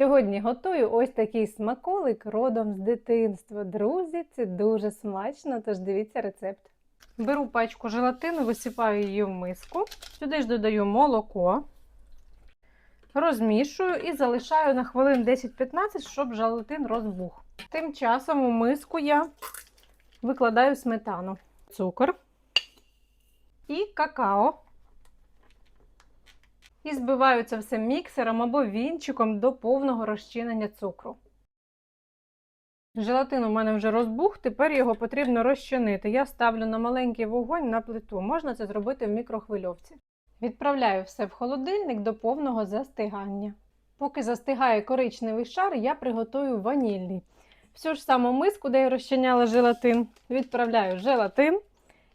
Сьогодні готую ось такий смаколик родом з дитинства. Друзі, це дуже смачно, тож дивіться рецепт. Беру пачку желатину, висипаю її в миску. Сюди ж додаю молоко, розмішую і залишаю на хвилин 10-15, щоб желатин розбух. Тим часом у миску я викладаю сметану, цукор і какао. І збиваю це все міксером або вінчиком до повного розчинення цукру. Желатин у мене вже розбух, тепер його потрібно розчинити. Я ставлю на маленький вогонь на плиту. Можна це зробити в мікрохвильовці. Відправляю все в холодильник до повного застигання. Поки застигає коричневий шар, я приготую ванільний. Всю ж саму миску, де я розчиняла желатин, відправляю желатин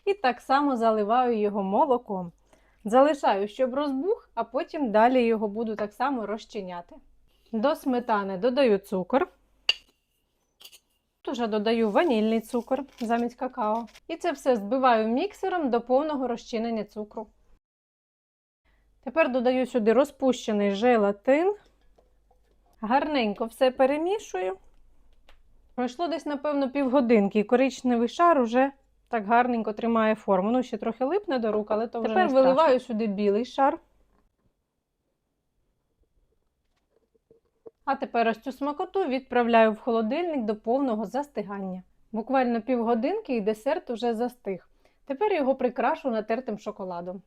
і так само заливаю його молоком. Залишаю, щоб розбух, а потім далі його буду так само розчиняти. До сметани додаю цукор. Тут вже додаю ванільний цукор замість какао. І це все збиваю міксером до повного розчинення цукру. Тепер додаю сюди розпущений желатин. Гарненько все перемішую. Пройшло десь, напевно, півгодинки, і коричневий шар уже так гарненько тримає форму. Ну, ще трохи липне до рук, але то вже Тепер не виливаю сюди білий шар. А тепер ось цю смакоту відправляю в холодильник до повного застигання. Буквально півгодинки і десерт уже застиг. Тепер його прикрашу натертим шоколадом.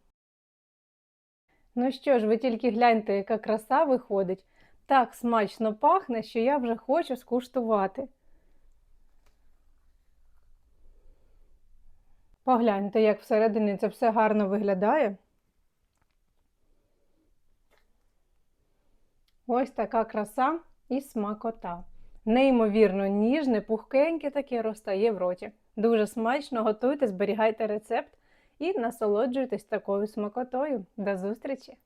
Ну що ж, ви тільки гляньте, яка краса виходить. Так смачно пахне, що я вже хочу скуштувати. Погляньте, як всередині це все гарно виглядає. Ось така краса і смакота. Неймовірно ніжне, пухкеньке таке розтає в роті. Дуже смачно готуйте, зберігайте рецепт і насолоджуйтесь такою смакотою. До зустрічі!